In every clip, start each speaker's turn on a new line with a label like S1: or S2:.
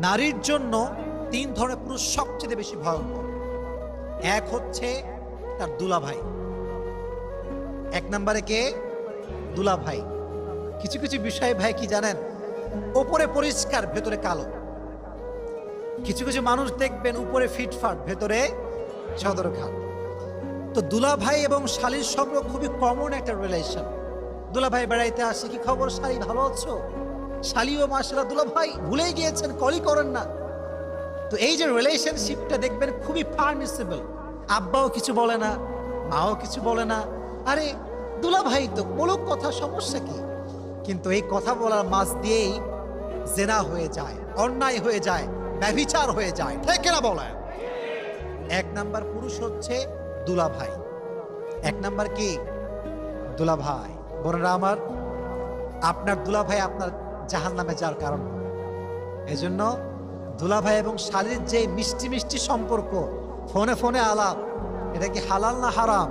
S1: নারীর জন্য তিন ধরনের পুরুষ সবচেয়ে বেশি ভয়ঙ্কর। এক হচ্ছে তার দুলাভাই। এক নম্বরে কে? দুলাভাই। কিছু কিছু বিষয় ভাই কি জানেন? ওপরে পরিষ্কার, ভেতরে কালো। কিছু কিছু মানুষ দেখবেন উপরে ফিটফাট, ভেতরে সদর খান তো দুলাভাই এবং শালির সম্পর্ক খুবই কমন একটা রিলেশন দুলাভাই বেড়াইতে আসে, কি খবর? শালি ভালো আছো? শালিও দুলা ভাই, ভুলেই গিয়েছেন, কলই করেন না। তো এই যে রিলেশনশিপটা দেখবেন খুবই পারমিসিবল আব্বাও কিছু বলে না, মাও কিছু বলে না। আরে, দুলা ভাই তো বলুক কথা, সমস্যা কি? কিন্তু এই কথা বলার মাঝ দিয়েই জেনা হয়ে যায়, অন্যায় হয়ে যায়, ব্যভিচার হয়ে যায়। ঠিক না বলে এক নাম্বার পুরুষ হচ্ছে দুলা ভাই। এক নাম্বার কি? দুলা ভাই। বোনেরা আমার, আপনার দুলা ভাই আপনার জাহান নামে যাওয়ার কারণ হবে। এজন্য দুলাভাই এবং শালীর যে মিষ্টি মিষ্টি সম্পর্ক, ফোনে ফোনে আলাপ, এটা কি হালাল না হারাম?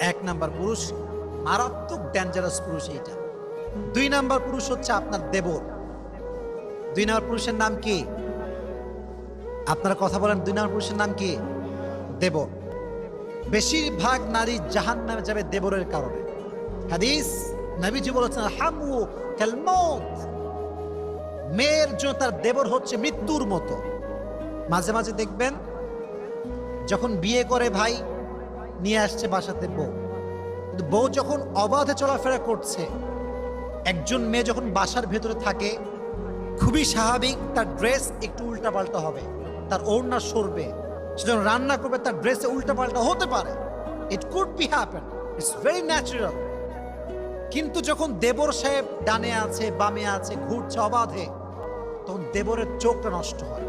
S1: এক নাম্বার পুরুষ, মারাত্মক ডেঞ্জারাস পুরুষ এইটা। দুই নাম্বার পুরুষ হচ্ছে আপনার দেবর। দুই নাম্বার পুরুষের নাম কি? আপনারা কথা বলেন, দুই নাম্বার পুরুষের নাম কি? দেবর। বেশিরভাগ নারী জাহান নামে যাবে দেবরের কারণে। হাদিস নবীজি বলেছেন হামু কালমৌত মেয়ের জন্য তার দেবর হচ্ছে মৃত্যুর মতো। মাঝে মাঝে দেখবেন, যখন বিয়ে করে ভাই, নিয়ে আসছে বাসাতে বউ। কিন্তু বউ যখন অবাধে চলাফেরা করছে, একজন মেয়ে যখন বাসার ভেতরে থাকে, খুবই স্বাভাবিক তার ড্রেস একটু উল্টাপাল্টা হবে, তার ওড়না সরবে। সে যখন রান্না করবে, তার ড্রেসে উল্টাপাল্টা হতে পারে। It could be happen it's very natural কিন্তু যখন দেবর সাহেব ডানে আছে, বামে আছে, ঘুরছে অবাধে, তখন দেবরের চোখটা নষ্ট হয়।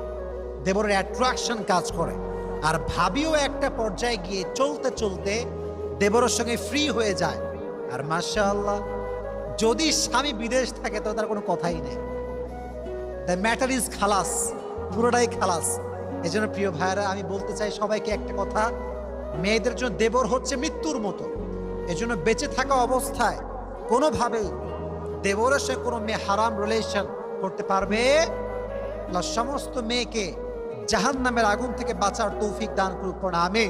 S1: দেবরের অ্যাট্রাকশন কাজ করে। আর ভাবিও একটা পর্যায়ে গিয়ে চলতে চলতে দেবরের সঙ্গে ফ্রি হয়ে যায়। আর মাশাআল্লাহ, যদি স্বামী বিদেশ থাকে তো তার কোনো কথাই নেই। দ্য ম্যাটার ইজ খালাস, পুরোটাই খালাস। এই জন্য প্রিয় ভাইয়েরা, আমি বলতে চাই সবাইকে একটা কথা। মেয়েদের জন্য দেবর হচ্ছে মৃত্যুর মতো। এজন্য বেঁচে থাকা অবস্থায় কোনোভাবেই দেবরের সঙ্গে কোনো মেয়ে হারাম রিলেশন করতে পারবে? আল্লাহ সমস্ত মেয়েকে জাহান নামের আগুন থেকে বাঁচার তৌফিক দান করুক আমি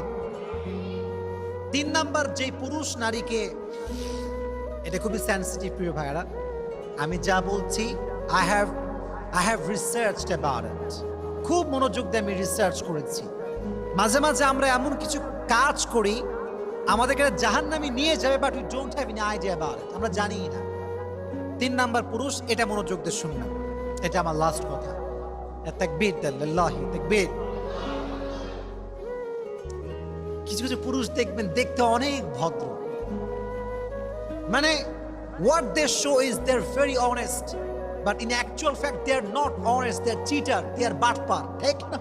S1: তিন নাম্বার, যেই পুরুষ নারীকে, এটা খুবই সেন্সিটিভ প্রিয় ভাইয়েরা, আমি যা বলছি I have I have research খুব মনোযোগ দিয়ে আমি রিসার্চ করেছি। মাঝে মাঝে আমরা এমন কিছু কাজ করি আমাদেরকে জাহান নামে নিয়ে যাবে but we don't have any idea about আমরা জানি না। তিন নাম্বার পুরুষ, এটা মনোযোগ দিয়ে শুনবেন এটা আমার লাস্ট কথা। তাকবীর লিল্লাহি তাকবীর। কিছু কিছু পুরুষ দেখবেন, দেখতে অনেক ভদ্র। মানে what they show is they're very honest, but in actual fact they are not honest they are cheater they are বাটপার ঠিক না?